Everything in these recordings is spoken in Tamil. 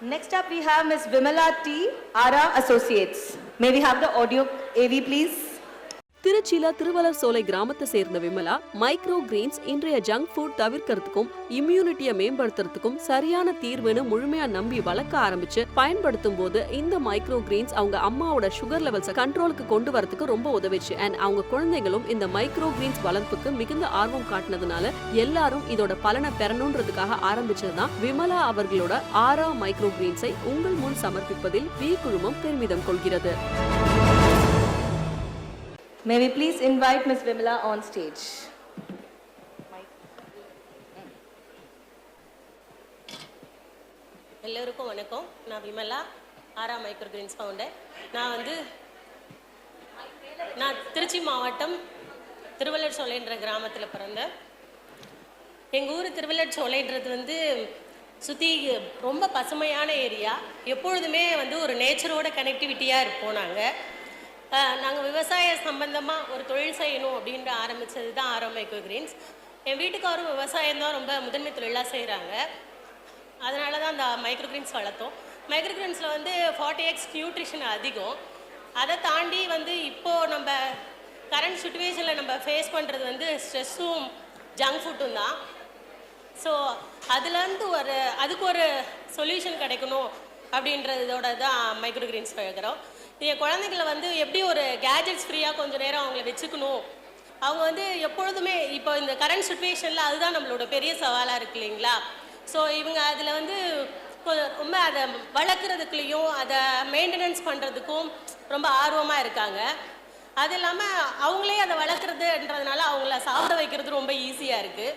Next up, we have Ms. Vimala T. Ara Associates. May we have the audio AV, please? திருச்சியில திருவலர் சோலை கிராமத்தை சேர்ந்த விமலா மைக்ரோ கிரீன்ஸ் இன்றைய ஜங்க் ஃபுட் தவிர்க்கிறதுக்கும் இம்யூனிட்டியை மேம்படுத்துறதுக்கும் சரியான தீர்வுன்னு முழுமையா நம்பி வளர்க்க ஆரம்பிச்சு பயன்படுத்தும் போது இந்த மைக்ரோ கிரீன்ஸ் அவங்க அம்மாவோட சுகர் லெவல்ஸை கண்ட்ரோலுக்கு கொண்டு வரதுக்கு ரொம்ப உதவிச்சு. அண்ட் அவங்க குழந்தைகளும் இந்த மைக்ரோ கிரீன்ஸ் வளர்ப்புக்கு மிகுந்த ஆர்வம் காட்டினதுனால எல்லாரும் இதோட பலனை பெறணுன்றதுக்காக ஆரம்பிச்சதுதான் விமலா அவர்களோட ஆறா மைக்ரோ கிரீன்ஸை உங்கள் முன் சமர்ப்பிப்பதில் வி குழுமம் பெருமிதம் கொள்கிறது. May we please invite Ms. Vimala on stage? எல்லோருக்கும் வணக்கம் நான் Vimala Aura micro greens founder நான் வந்து நான் திருச்சி மாவட்டம் திருவள்ளர் சோலைன்ற கிராமத்தில் பிறந்தேன் எங்கள் ஊர் திருவள்ளர் சோலைன்றது வந்து சுற்றி ரொம்ப பசுமையான ஏரியா எப்பொழுதுமே வந்து ஒரு நேச்சரோட கனெக்டிவிட்டியாக இருப்போம் நாங்கள் நாங்கள் விவசாய சம்பந்தமாக ஒரு தொழில் செய்யணும் அப்படின்ற ஆரம்பித்தது தான் ஆரோ எக்கோ கிரீன்ஸ் என் வீட்டுக்காரும் விவசாயம் தான் ரொம்ப முதன்மை தொழிலாக செய்கிறாங்க அதனால தான் அந்த மைக்ரோ கிரீன்ஸ் வளர்த்தோம். மைக்ரோ கிரீன்ஸில் வந்து ஃபார்ட்டி எக்ஸ் நியூட்ரிஷன் அதிகம். அதை தாண்டி வந்து இப்போது நம்ம கரண்ட் சுச்சுவேஷனில் நம்ம ஃபேஸ் பண்ணுறது வந்து ஸ்ட்ரெஸ்ஸும் ஜங்க் ஃபுட்டும் தான். ஸோ அதுலேருந்து ஒரு அதுக்கு ஒரு சொல்யூஷன் கிடைக்கணும். அப்படின்றதோட தான் மைக்ரோ கிரீன்ஸ் என் குழந்தைங்கள வந்து எப்படி ஒரு கேஜெட்ஸ் ஃப்ரீயாக கொஞ்சம் நேரம் அவங்கள வச்சுக்கணும்? அவங்க வந்து எப்பொழுதுமே இப்போ இந்த கரண்ட் சுச்சுவேஷனில் அதுதான் நம்மளோட பெரிய சவாலாக இருக்கு இல்லைங்களா? ஸோ இவங்க அதில் வந்து ரொம்ப அதை வளர்க்குறதுக்குள்ளேயும் அதை மெயின்டெனன்ஸ் பண்ணுறதுக்கும் ரொம்ப ஆர்வமாக இருக்காங்க. அது இல்லாமல் அவங்களே அதை வளர்க்குறதுன்றதுனால அவங்கள சாப்பிட வைக்கிறது ரொம்ப ஈஸியாக இருக்குது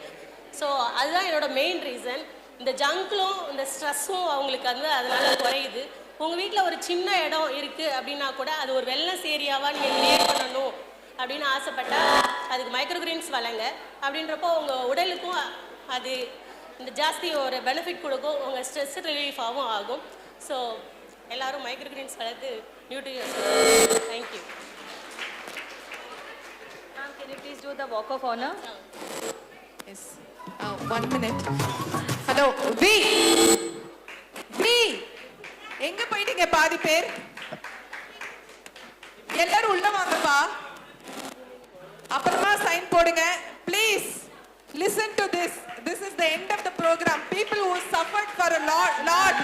ஸோ அதுதான் என்னோட மெயின் ரீசன் இந்த ஜங்க்லும் இந்த ஸ்ட்ரெஸ்ஸும் அவங்களுக்கு வந்து அதனால குறையுது. உங்கள் வீட்டில் ஒரு சின்ன இடம் இருக்குது அப்படின்னா கூட அது ஒரு வெல்னஸ் ஏரியாவாக நீங்கள் கிரியேட் பண்ணணும் அப்படின்னு ஆசைப்பட்டா அதுக்கு மைக்ரோ கிரீன்ஸ் வளங்க. அப்படின்றப்போ உங்கள் உடலுக்கும் அது இந்த ஜாஸ்தி ஒரு பெனிஃபிட் கொடுக்கும். உங்கள் ஸ்ட்ரெஸ் ரிலீஃபாகவும் ஆகும். ஸோ எல்லாரும் மைக்ரோ கிரீன்ஸ் வளர்த்து nutritious thank you Ma'am, can you please do the walk of honor? Yes. Uh, one minute. Hello. வி வி எங்க போயிட்டீங்க பாதி பேர்? எல்லாரும் உள்ள வாங்கப்பா. அப்புறமா சைன் போடுங்க. Please listen to this this is the end of the programme people who suffered for a lot lot